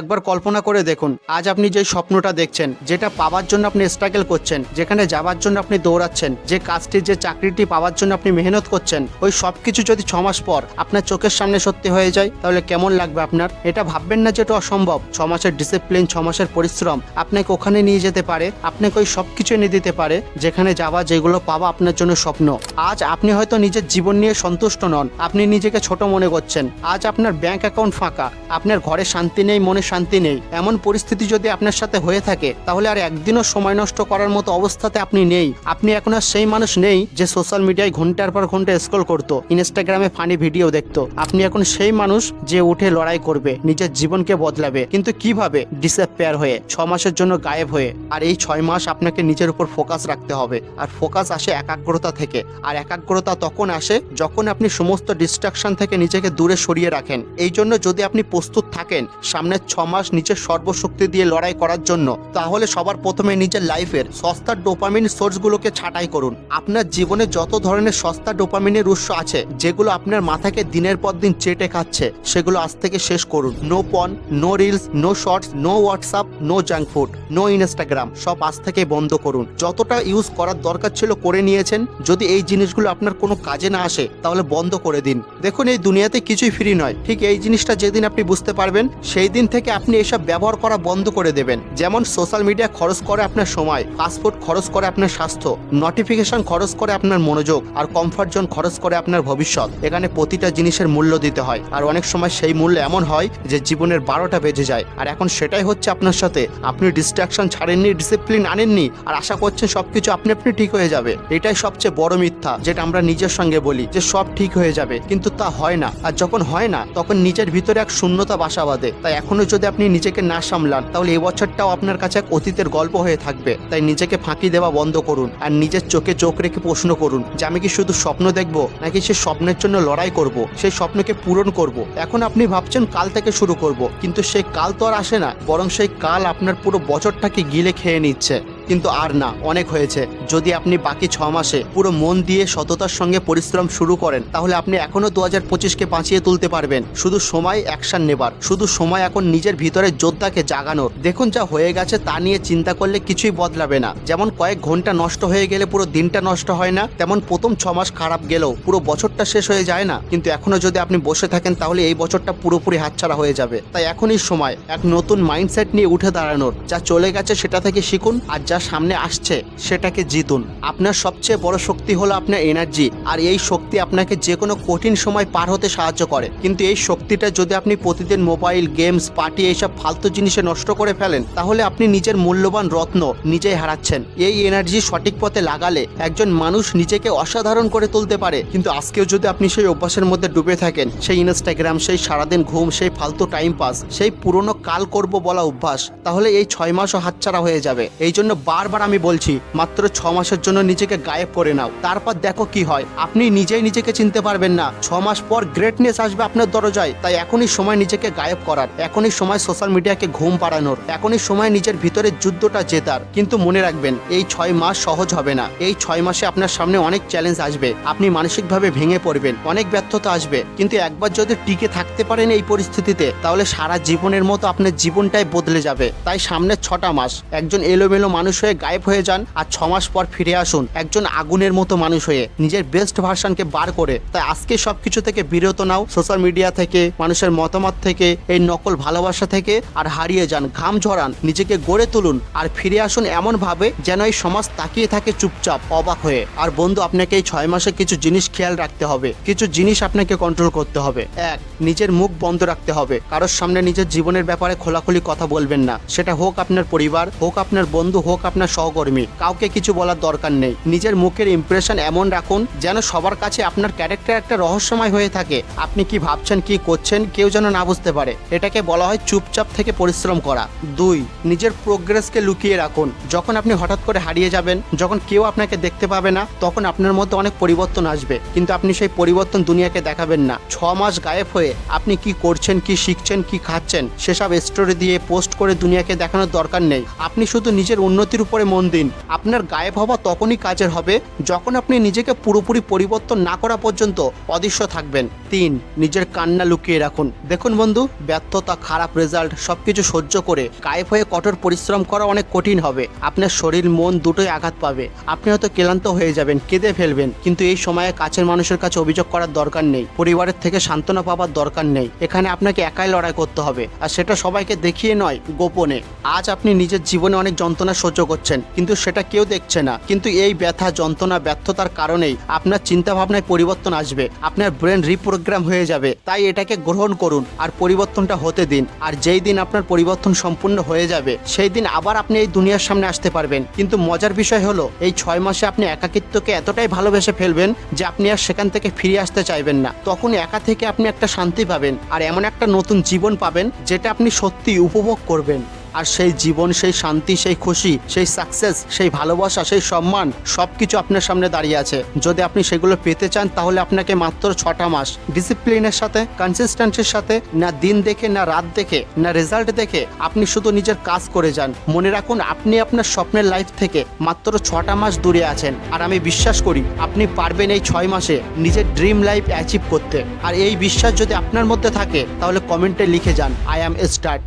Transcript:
একবার কল্পনা করে দেখুন। আজ আপনি যে স্বপ্নটা দেখছেন, যেটা পাওয়ার জন্য আপনি স্ট্রাগল করছেন, যেখানে যাওয়ার জন্য আপনি দৌড়াচ্ছেন, যে কাজটি, যে চাকরিটি পাওয়ার জন্য আপনি মেহনত করছেন, ওই সব কিছু যদি ছ মাস পর আপনার চোখের সামনে সত্যি হয়ে যায়, তাহলে কেমন লাগবে আপনার? এটা ভাববেন না যে এটা অসম্ভব। ছ মাসের ডিসিপ্লিন ছ মাসের পরিশ্রম আপনাকে ওখানে নিয়ে যেতে পারে, আপনাকে ওই সব কিছু এনে দিতে পারে, যেখানে যাওয়া, যেগুলো পাওয়া আপনার জন্য স্বপ্ন। আজ আপনি হয়তো নিজের জীবন নিয়ে সন্তুষ্ট নন, আপনি নিজেকে ছোট মনে করছেন। আজ আপনার ব্যাংক অ্যাকাউন্ট ফাঁকা, আপনার ঘরে শান্তি নেই, মনে শান্তি নেই। এমন পরিস্থিতি যদি আপনার সাথে হয়ে থাকে, তাহলে আর একদিনও সময় নষ্ট করার মতো অবস্থাতে আপনি নেই। আপনি এখন আর সেই মানুষ নেই যে সোশ্যাল মিডিয়ায় ঘণ্টার পর ঘণ্টা স্ক্রল করতো, ইনস্টাগ্রামে ফানি ভিডিও দেখতো। আপনি এখন সেই মানুষ যে উঠে লড়াই করবে, নিজের জীবনকে বদলাবে। কিন্তু কীভাবে? ডিসঅ্যাপিয়ার হয়ে, ছ মাসের জন্য গায়েব হয়ে। আর এই ছয় মাস আপনাকে নিজের উপর ফোকাস রাখতে হবে। আর ফোকাস আসে একাগ্রতা থেকে। আর একাগ্রতা তখন আসে যখন আপনি সমস্ত ডিস্ট্রাকশন থেকে নিজেকে দূরে সরিয়ে রাখেন। এই জন্য যদি আপনি প্রস্তুত থাকেন, সামনের ছ মাস নিজের সর্বশক্তি দিয়ে লড়াই করার জন্য, তাহলে সবার প্রথমে নিজের লাইফের সস্তা ডোপামিন সোর্সগুলোকে ছাঁটাই করুন। আপনার জীবনে যত ধরনের সস্তা ডোপামিনের উৎস আছে, যেগুলো আপনার মাথাকে দিনের পর দিন চেটে খাচ্ছে, সেগুলো আজ থেকে শেষ করুন। No porn, no reels, no shorts, no WhatsApp, no junk food, no Instagram, সব আজ থেকে বন্ধ করুন। যতটা ইউজ করার দরকার ছিল করে নিয়েছেন, যদি এই জিনিসগুলো আপনার কোনো কাজে না আসে, তাহলে বন্ধ করে দিন। দেখুন, এই দুনিয়াতে কিছুই ফ্রি নয়। ঠিক এই জিনিসটা যেদিন আপনি বুঝতে পারবেন, সেই দিন থেকে আপনি এসব ব্যবহার করা বন্ধ করে দেবেন। যেমন সোশ্যাল মিডিয়া খরচ করে আপনার সময়, পাসপোর্ট খরচ করে আপনার স্বাস্থ্য, নোটিফিকেশন খরচ করে আপনার মনোযোগ, আর কমফর্ট জোন খরচ করে আপনার ভবিষ্যৎ। এখানে প্রতিটা জিনিসের মূল্য দিতে হয়, আর অনেক সময় সেই মূল্য এমন হয় যে জীবনের বারোটা বেজে যায়। আর এখন সেটাই হচ্ছে আপনার সাথে। আপনি ডিস্ট্রাকশন ছাড়েননি ডিসিপ্লিন আনেননি, আর আশা করছেন সবকিছু আপনি আপনি ঠিক হয়ে যাবে। এটাই সবচেয়ে বড় মিথ্যা, যেটা আমরা নিজের সঙ্গে বলি, যে সব ঠিক হয়ে যাবে। কিন্তু তা হয় না, আর যখন হয় না, তখন নিজের ভিতরে এক শূন্যতা বাসা বাঁধে। তাই এখনও যদি আপনি নিজেকে না সামলান, তাহলে এই বছরটাও আপনার কাছে এক অতীতের গল্প হয়ে থাকবে। তাই নিজেকে ফাঁকি দেওয়া বন্ধ করুন আর নিজের চোখে চোখ রেখে প্রশ্ন করুন, যে আমি কি শুধু স্বপ্ন দেখব, নাকি সে স্বপ্নের জন্য লড়াই করব সেই স্বপ্নকে পূরণ করব? এখন আপনি ভাবছেন কাল থেকে শুরু করব, কিন্তু সেই কাল তো আর আসে না, বরং সেই কাল আপনার পুরো বছরটাকে গিলে খেয়ে নিচ্ছে। কিন্তু আর না, অনেক হয়েছে। যদি আপনি বাকি ছ মাসে পুরো মন দিয়ে সততার সঙ্গে পরিশ্রম শুরু করেন, তাহলে আপনি এখনও দু হাজার পঁচিশকে বাঁচিয়ে তুলতে পারবেন। শুধু সময় অ্যাকশন নেবার। শুধু সময় এখন নিজের ভিতরে যোদ্ধাকে জাগানোর। দেখুন যা হয়ে গেছে তা নিয়ে চিন্তা করলে কিছুই বদলাবে না। যেমন কয়েক ঘণ্টা নষ্ট হয়ে গেলে পুরো দিনটা নষ্ট হয় না, তেমন প্রথম ছ মাস খারাপ গেলেও পুরো বছরটা শেষ হয়ে যায় না। কিন্তু এখনও যদি আপনি বসে থাকেন, তাহলে এই বছরটা পুরোপুরি হাতছাড়া হয়ে যাবে। তাই এখনই সময়, এক নতুন মাইন্ডসেট নিয়ে উঠে দাঁড়ানোর। যা চলে গেছে সেটা থেকে শিখুন, আর যা সামনে আসছে, সেটাকে জিতুন। আপনার সবচেয়ে বড় শক্তি হলো আপনার এনার্জি আর এই শক্তি আপনাকে যে কোনো কঠিন সময় পার হতে সাহায্য করে। কিন্তু এই শক্তিটা যদি আপনি প্রতিদিন মোবাইল গেমস পার্টি এইসব ফালতু জিনিসে নষ্ট করে ফেলেন, তাহলে আপনি নিজের মূল্যবান রত্ন নিজেই হারাচ্ছেন। এই এনার্জি সঠিক পথে লাগালে একজন মানুষ নিজেকে অসাধারণ করে তুলতে পারে। কিন্তু আজকেও যদি আপনি সেই অভ্যাসের মধ্যে ডুবে থাকেন, সেই ইনস্টাগ্রাম সেই সারাদিন ঘুম, সেই ফালতু টাইম পাস সেই পুরনো কাল করব বলা অভ্যাস, তাহলে এই ছয় মাসও হাতছাড়া হয়ে যাবে। এই জন্য বারবার আমি বলছি, মাত্র ছ মাসের জন্য নিজেকে গায়েব করে নাও। তারপর দেখো কি হয়। আপনি নিজেই নিজেকে চিনতে পারবেন না। ছ মাস পর গ্রেটনেস আসবে আপনার দরজায়। তাই এখনই সময় নিজেকে গায়েব করার। এখনই সময় সোশ্যাল মিডিয়াকে ঘুম পাড়ানোর। এখনই সময় নিজের ভিতরে যুদ্ধটা জেতার। কিন্তু মনে রাখবেন, এই ছয় মাস সহজ হবে না। এই ছয় মাসে আপনার সামনে অনেক চ্যালেঞ্জ আসবে। আপনি মানসিকভাবে ভেঙে পড়বেন। অনেক ব্যর্থতা আসবে। কিন্তু একবার যদি টিকে থাকতে পারেন এই পরিস্থিতিতে, তাহলে সারা জীবনের মতো আপনার জীবনটাই বদলে যাবে। তাই সামনের ছটা মাস, একজন এলোমেলো মানুষ হয়ে গায়েব হয়ে যান আর ছ মাস পর ফিরে আসুন একজন আগুনের মতো মানুষ হয়ে, নিজের বেস্ট ভার্সনকে বার করে। তাই আজকে সবকিছু থেকে বিরত নাও সোশ্যাল মিডিয়া থেকে, মানুষের মতামত থেকে, এই নকল ভালোবাসা থেকে, আর হারিয়ে যান, ঘাম ঝরান, নিজেকে গড়ে তুলুন, আর ফিরে আসুন এমন ভাবে যেন এই সমাজ তাকিয়ে থাকে চুপচাপ, অবাক হয়ে। আর বন্ধু, আপনাকে এই ছয় মাসে কিছু জিনিস খেয়াল রাখতে হবে। কিছু জিনিস আপনাকে কন্ট্রোল করতে হবে। এক, নিজের মুখ বন্ধ রাখতে হবে। কারোর সামনে নিজের জীবনের ব্যাপারে খোলাখুলি কথা বলবেন না। সেটা হোক আপনার পরিবার, হোক আপনার বন্ধু, হোক আপনার সহকর্মী। কাউকে কিছু বলার দরকার নেই। নিজের মুখের ইমপ্রেশন এমন রাখুন যেন সবার কাছে আপনার ক্যারেক্টার একটা রহস্যময় হয়ে থাকে। আপনি কি ভাবছেন, কি করছেন, কেউ যেন না বুঝতে পারে। এটাকে বলা হয় চুপচাপ থেকে পরিশ্রম করা। দুই, নিজের প্রোগ্রেসকে লুকিয়ে রাখুন। যখন আপনি হঠাৎ করে হারিয়ে যাবেন, যখন কেউ আপনাকে দেখতে পাবে না, তখন আপনার মধ্যে অনেক পরিবর্তন আসবে। কিন্তু আপনি সেই পরিবর্তন দুনিয়াকে দেখাবেন না। ছ মাস গায়েব হয়ে আপনি কি করছেন, কি শিখছেন, কি খাচ্ছেন, সেসব স্টোরি দিয়ে পোস্ট করে দুনিয়াকে দেখানোর দরকার নেই। আপনি শুধু নিজের উন্নতি শান্তির উপরে মন দিন। আপনার গায়েব হওয়া তখনই কাজের হবে, যখন আপনি নিজেকে পুরোপুরি পরিবর্তন না করা পর্যন্ত অদৃশ্য থাকবেন। তিন, নিজের কান্না লুকিয়ে রাখুন। দেখুন বন্ধু, ব্যর্থতা, খারাপ রেজাল্ট সবকিছু সহ্য করে গায়েব হয়ে কঠোর পরিশ্রম করা অনেক কঠিন হবে। আপনার শরীর, মন দুটোই আঘাত পাবে। আপনি হয়তো ক্লান্ত হয়ে যাবেন, কেঁদে ফেলবেন, কিন্তু এই সময়ে কাছের মানুষের কাছে অভিযোগ করার দরকার নেই। পরিবারের থেকে সান্ত্বনা পাওয়ার দরকার নেই। এখানে আপনাকে একাই লড়াই করতে হবে। আর সেটা সবাইকে দেখিয়ে নয়, গোপনে। আজ আপনি নিজের জীবনে অনেক যন্ত্রণা সহ্য করছেন, কিন্তু সেটা কেউ দেখছে না। কিন্তু এই ব্যথা, যন্ত্রণা, ব্যর্থতার কারণেই আপনার চিন্তা ভাবনায় পরিবর্তন আসবে, আপনার ব্রেন রিপ্রোগ্রাম হয়ে যাবে। তাই এটাকে গ্রহণ করুন আর পরিবর্তনটা হতে দিন। আর যেই দিন আপনার পরিবর্তন সম্পূর্ণ হয়ে যাবে, সেই দিন আবার আপনি এই দুনিয়ার সামনে আসতে পারবেন। কিন্তু মজার বিষয় হলো, এই ছয় মাসে আপনি একাকিত্বকে এতটাই ভালোবেসে ফেলবেন যে আপনি আর সেখান থেকে ফিরে আসতে চাইবেন না। তখন একা থেকে আপনি একটা শান্তি পাবেন আর এমন একটা নতুন জীবন পাবেন যেটা আপনি সত্যি উপভোগ করবেন। আর সেই জীবন, সেই শান্তি, সেই খুশি, সেই সাকসেস সেই ভালোবাসা, সেই সম্মান সব কিছু আপনার সামনে দাঁড়িয়ে আছে। যদি আপনি সেগুলো পেতে চান, তাহলে আপনাকে মাত্র ছটা মাস ডিসিপ্লিনের সাথে কনসিস্টেন্সির সাথে, না দিন দেখে, না রাত দেখে, না রেজাল্ট দেখে আপনি শুধু নিজের কাজ করে যান। মনে রাখুন, আপনি আপনার স্বপ্নের লাইফ থেকে মাত্র ছটা মাস দূরে আছেন। আর আমি বিশ্বাস করি, আপনি পারবেন এই ছয় মাসে নিজের ড্রিম লাইফ অ্যাচিভ করতে। আর এই বিশ্বাস যদি আপনার মধ্যে থাকে, তাহলে কমেন্টে লিখে যান আই অ্যাম স্টার্ট